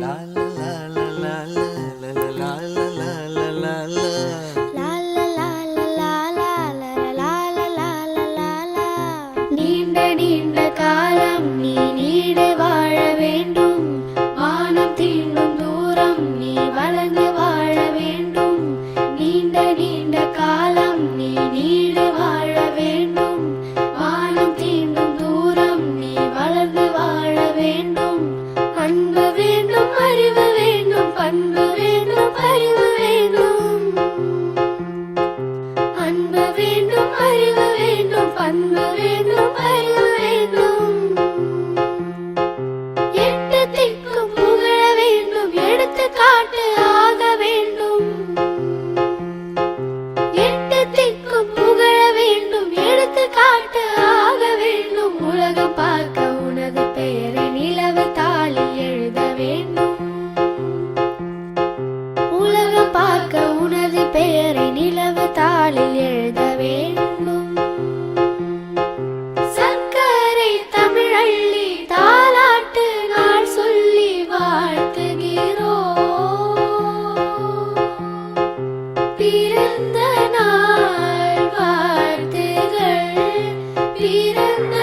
啦啦啦啦啦。啦 பண்பு வேண்டும் அறிவு வேண்டும் பிறந்த நாள் வாழ்த்துகள் பிறந்த